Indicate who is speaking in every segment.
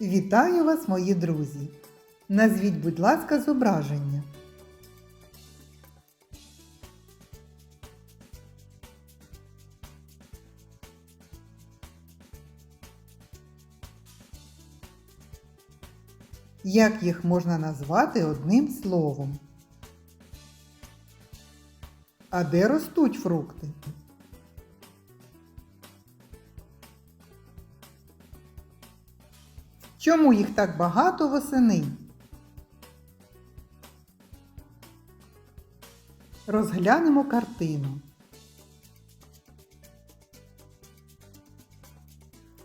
Speaker 1: Вітаю вас, мої друзі! Назвіть, будь ласка, зображення. Як їх можна назвати одним словом? А де ростуть фрукти? Чому їх так багато восени? Розглянемо картину.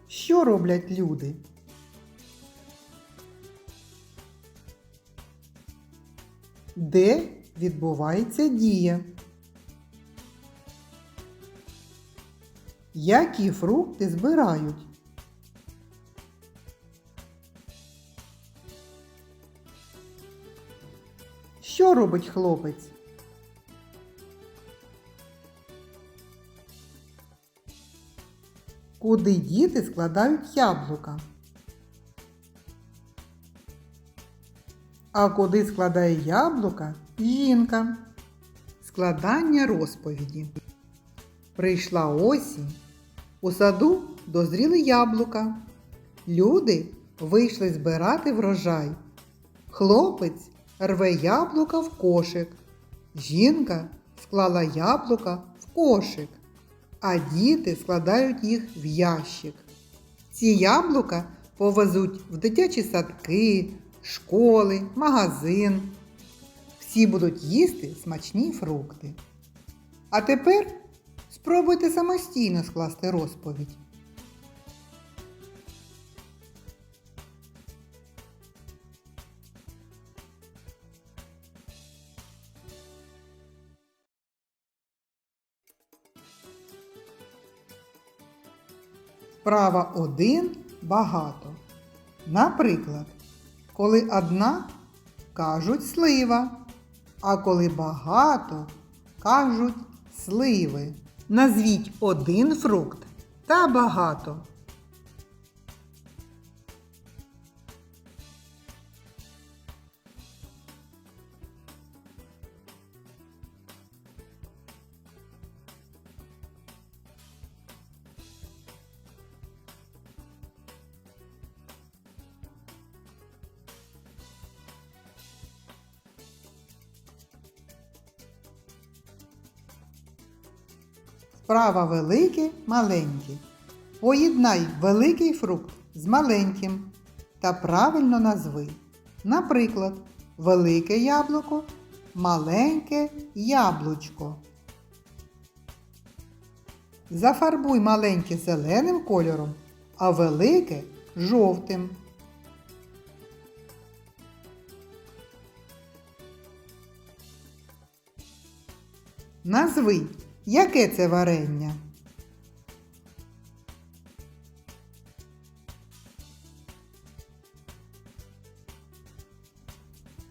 Speaker 1: Що роблять люди? Де відбувається дія? Які фрукти збирають? Що робить хлопець? Куди діти складають яблука? А куди складає яблука жінка? Складання розповіді. Прийшла осінь. У саду дозріли яблука. Люди вийшли збирати врожай. Хлопець рве яблука в кошик. Жінка склала яблука в кошик, а діти складають їх в ящик. Ці яблука повезуть в дитячі садки, школи, магазин. Всі будуть їсти смачні фрукти. А тепер спробуйте самостійно скласти розповідь. Права один багато. Наприклад, коли одна кажуть слива, а коли багато кажуть сливи. Назвіть один фрукт та багато. Справа велике, маленьке. Поєднай великий фрукт з маленьким та правильно назви. Наприклад, велике яблуко, маленьке яблучко. Зафарбуй маленьке зеленим кольором, а велике жовтим. Назви, яке це варення?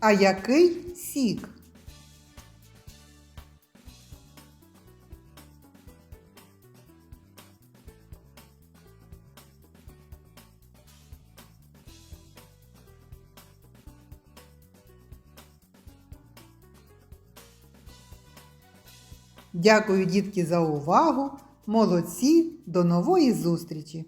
Speaker 1: А який сік? Дякую, дітки, за увагу. Молодці! До нової зустрічі!